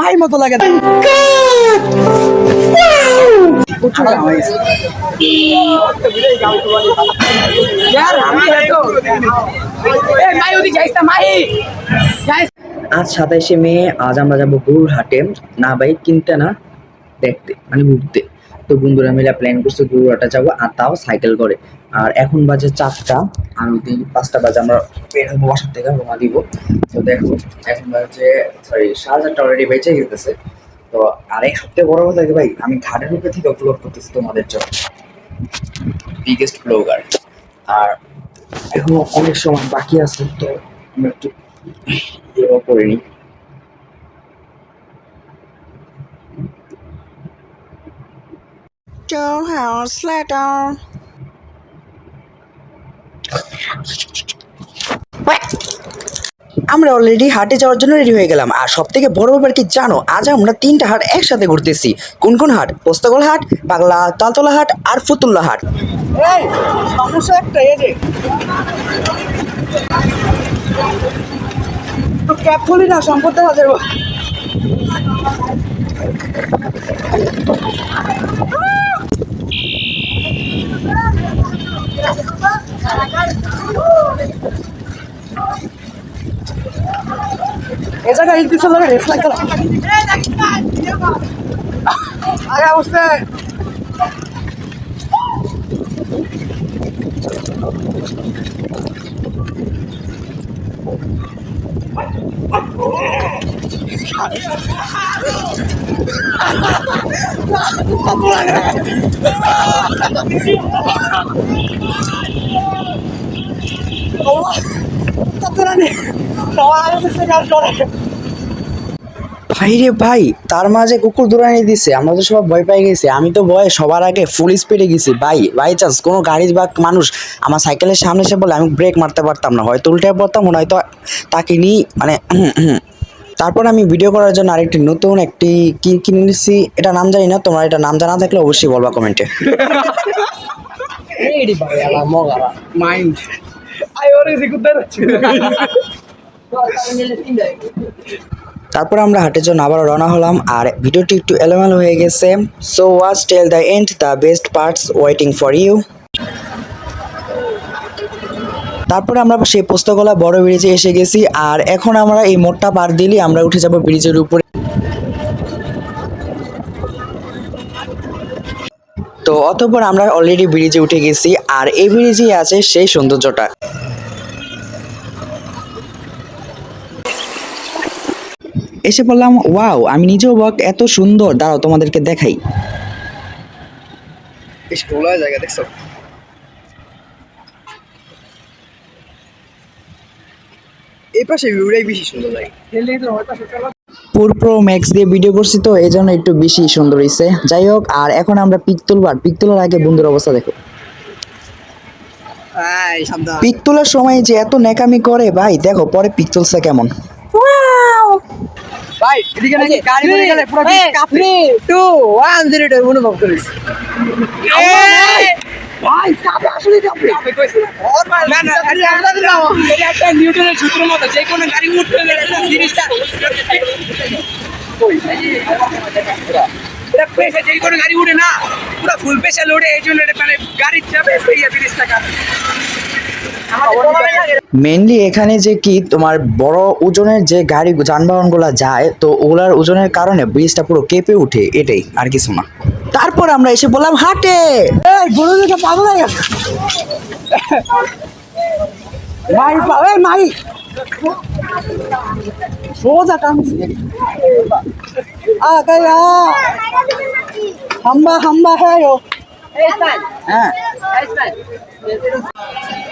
মাই মতো লাগে। আজ সাতাইশে মে আজ আমরা যাব গরুর হাটে না ভাই কিনতে না দেখতে মানে ঘুরতে। তো বন্ধুরা মিলে প্ল্যান করছে গরুর হাটে যাব আর তাও সাইকেল করে। আর এখন বাজে চারটা, আর ওই পাঁচটা বাজে আমরা বের হব বাসার থেকে রোমা দিব। তো দেখো, এখন বাজে সরি সাড়ে চারটা অলরেডি বেঁচে গেতেছে তো আর এই সবথেকে বড় কথা কি ভাই, আমি ঘাটের উপরে থেকে ব্লগ করতেছি তোমাদের জন্য। বিগেস্ট ব্লগার আর এখনও অনেক সময় বাকি আছে, তো আমরা একটু ইয়েও করে নিই আমরা অলরেডি হাটে যাওয়ার জন্য রেডি হয়ে গেলাম। আর সব থেকে বড় ব্যাপার কি জানো, আজ আমরা তিনটা হাট একসাথে ঘুরতেছি। কোন কোন হাট পোস্তগোল হাট পাগলা তালতলা হাট আর ফুতুল্লা হাট খুলি না সম্পদ দেখা যাব এ জায়গায় ইল পিছন লাগে রেস লাগবে আরে অবস্থা। ভাই রে ভাই, তার মাঝে কুকুর দৌড়ানি দিছে, আমরা তো সবাই ভয় পেয়ে গেছি। আমি তো ভয়ে সবার আগে ফুল স্পিডে গেছি। ভাই বাই চান্স কোনো গাড়ি বা মানুষ আমার সাইকেলের সামনে এসে বলে, আমি ব্রেক মারতে পারতাম না। হয়তো উল্টে পড়তাম হয়তো তাকে নিয়ে মানে তারপর আমি ভিডিও করার জন্য আরেকটি নতুন একটি কি কিনে নিচ্ছি এটা নাম জানি না তোমার এটা নাম জানা থাকলে অবশ্যই বলবা কমেন্টে মাইন্ড আই তারপর আমরা হাটের জন্য আবার রওনা হলাম আর ভিডিওটি একটু এলোমেলো হয়ে গেছে। So watch till the end the best parts waiting for you তারপরে আমরা সেই পোস্তগোলা বড় ব্রিজে এসে গেছি, আর এখন আমরা এই মোড়টা পার দিলেই আমরা উঠে যাব ব্রিজের উপরে। তো অতপর আমরা অলরেডি ব্রিজে উঠে গেছি, আর এই ব্রিজেই আছে সেই সৌন্দর্যটা। এসে বললাম, ওয়াও, আমি নিজেও বক, এত সুন্দর। দাঁড়াও, তোমাদেরকে দেখাই। জায়গা, দেখছ? এই পাশে ভিউটাই বেশি সুন্দর লাগে। পুরপ্রো ম্যাক্স দিয়ে ভিডিও করছি তো এই জন্য একটু বেশি সুন্দর হয়েছে যাই হোক আর এখন আমরা পিক তুলবার। পিক তোলার আগে বন্ধুর অবস্থা দেখো। পিক তোলার সময় যে এত নেকামি করে ভাই দেখো পরে পিক তুলছে কেমন। ভাই এদিকে নাকি গাড়ি পড়ে গেলে পুরো কাঁপে 2 1 0 2 অনুভব করিস। ভাই কাঁপে আসলে কাঁপে না না গাড়ি আমরা দিলাম এটা একটা নিউটনের সূত্র মতো যে কোনো গাড়ি উঠতে গেলে একটা জিনিসটা এটা পেশে যে কোনো গাড়ি উঠে না পুরো ফুল পেশা লোডে এই জন্য এটা মানে গাড়ির চাপে সেই জিনিসটা মেনলি এখানে যে কি তোমার বড় ওজনের যে গাড়ি যানবাহনগুলো যায় তো ওগুলার ওজনের কারণে ব্রিজটা পুরো কেঁপে উঠে এটাই আর কিছু না। তারপর আমরা এসে বললাম হাটে! গরু দেখে পাগল হয়ে গেছে। মাই পাবে মাই। সোজা কাম আ গয়া হাম্বা হাম্বা হ্যাঁ হ্যাঁ।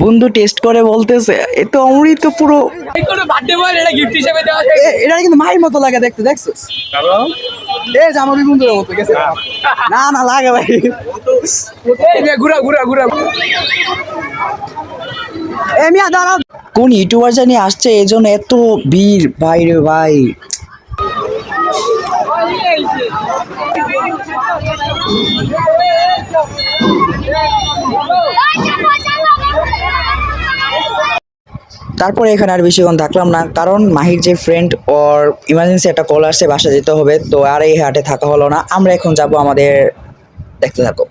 বন্ধু টেস্ট করে বলতেছে এ তো অমৃত পুরো এটা গিফট হিসেবে দেওয়া যায় এ- এটা কিন্তু মায়ের মতো লাগে দেখতে দেখছ এ জামাবি বন্ধুর মতো গেছে না না লাগে ভাই ঘুরা ঘুরা ঘুরা এ মিয়া দাঁড়াও কোন ইউটিউবার জানি আসছে এই জন্য এত ভিড় ভাই রে ভাই তারপরে এখানে আর বেশিক্ষণ থাকলাম না, কারণ মাহির যে ফ্রেন্ড ওর ইমার্জেন্সি একটা কল আসছে, বাসা যেতে হবে, তো আর এই হাটে থাকা হলো না। আমরা এখন যাব আমাদের দেখতে থাকো।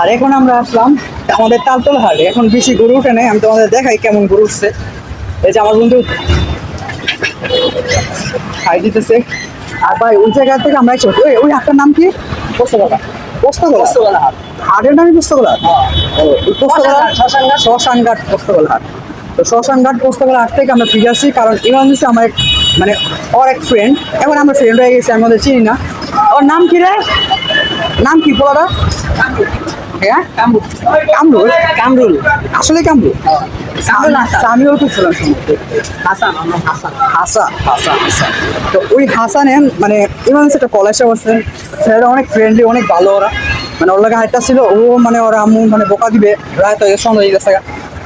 আর এখন আমরা আসলাম আমাদের তালতল হাটে। এখন বেশি গরু উঠে নেই, আমি তোমাদের দেখাই কেমন গরু উঠছে। এই যে আমার বন্ধু খাই দিতেছে। আর ভাই, ওই জায়গা থেকে আমরা ওই ওই হাটটার নাম কি? পোস্তগোলা পোস্তগোলা হাট। হাটের নামই ওই পোস্তগোলা শ্মশানঘাট পোস্তগোলা হাট তো শ্মশানঘাট পোস্তগোলা হাট থেকে আমরা ফিরে আসছি কারণ ইমার্জেন্সি আমার এক মানে ওর এক ফ্রেন্ড এখন আমরা ফ্রেন্ড হয়ে গেছি আমি চিনি না। ওর নাম কি রে? নাম কি বলাটা হ্যাঁ? কামরুল। কামরুল। আসলে কামরুল? আমিও তো ছিলাম হাসান হাসান। হাসান। হাসান হাসান। তো ওই হাসানে মানে ইমার্জেন্সি একটা কলেজে বসছেন ছেলেরা অনেক ফ্রেন্ডলি অনেক ভালো ওরা। মানে ওর লাগে হাইটটা ছিল ও মানে ওরা আম্মু মানে বোকা দিবে হয়ে গেছে সন্ধ্যা হয়ে গেছে।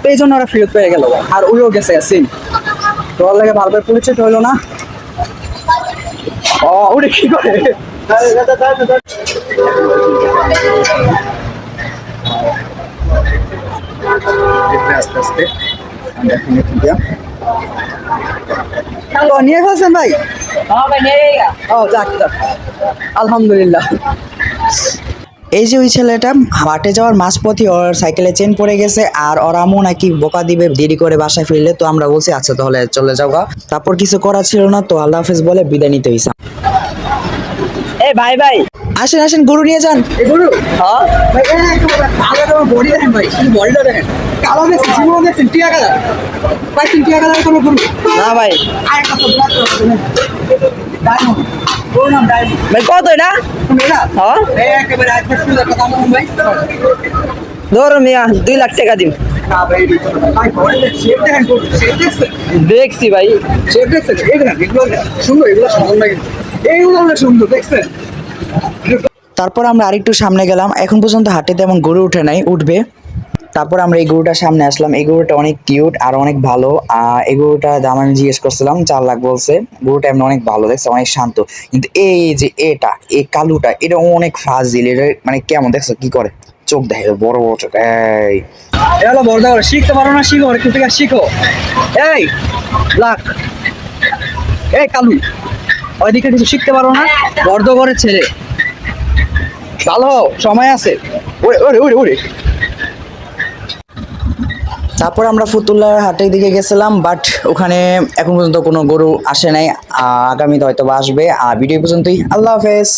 তো এই জন্য ওরা ফেরত পেয়ে গেল। আর ওইও গেছে সিম তো ওর লাগে ভালোভাবে পরিচিত হইল না। ও ওটা কি করে? আস্তে আস্তে ও, নিয়ে ফেলছেন ভাই? ও যাক যাক। আলহামদুলিল্লাহ। এই যে ওই ছেলেটা, হাটে যাওয়ার মাঝপথে ওর সাইকেলে চেন পড়ে গেছে আর ওর আমু নাকি বোকা দিবে, দেরি করে বাসায় ফিরলে তো আমরা বলছি আচ্ছা তাহলে চলে যাও গা। তারপর কিছু করা ছিল না, তো আল্লাহ হাফেজ বলে বিদায় নিতে হইসা এ ভাই ভাই আসেন আসেন গরু নিয়ে যান। গরু? হ্যাঁ। ভাই এ একেবারে তোমার বডি দেখেন ভাই বডিটা দেখেন। কালো দেখছেন জীবন দেখছেন টিয়া কালার। পাইছেন টিয়া কালার কোনো গরু? না ভাই। আর একটা ভাই কত এটা? হ্যাঁ। ধরো মিয়া দুই লাখ টাকা দিন দেখছি ভাই। সুন্দর এগুলো সুন্দর দেখছেন? তারপর আমরা আরেকটু সামনে গেলাম। এখন পর্যন্ত হাটে তেমন গরু উঠে নাই, উঠবে। তারপর আমরা এই গরুটার সামনে আসলাম। এই গরুটা অনেক কিউট আর অনেক ভালো। আর এই গরুটার দাম আমি জিজ্ঞেস করছিলাম, চার লাখ বলছে। গরুটা এমনি অনেক ভালো, দেখছে, অনেক শান্ত। কিন্তু এই যে এটা, এই কালুটা, এটা অনেক ফাজিল এটা মানে কেমন, দেখছ, কি করে? চোখ দেখে, বড় বড় চোখ, এই। এটা হলো বড় করে শিখতে পারো না, শিখো শিখো। এই, লাখ। এই, কালু। ওইদিকে কিছু শিখতে পারো না? বর্ধ করে ছেলে। ভালো সময় আছে। ওরে ওরে ওরে ওরে। তারপর আমরা ফুতুল্লার হাটের দিকে গেছিলাম বাট ওখানে এখন পর্যন্ত কোনো গরু আসে নাই। আগামীতে হয়তো বা আসবে। আর ভিডিও পর্যন্তই। আল্লাহ হাফেজ।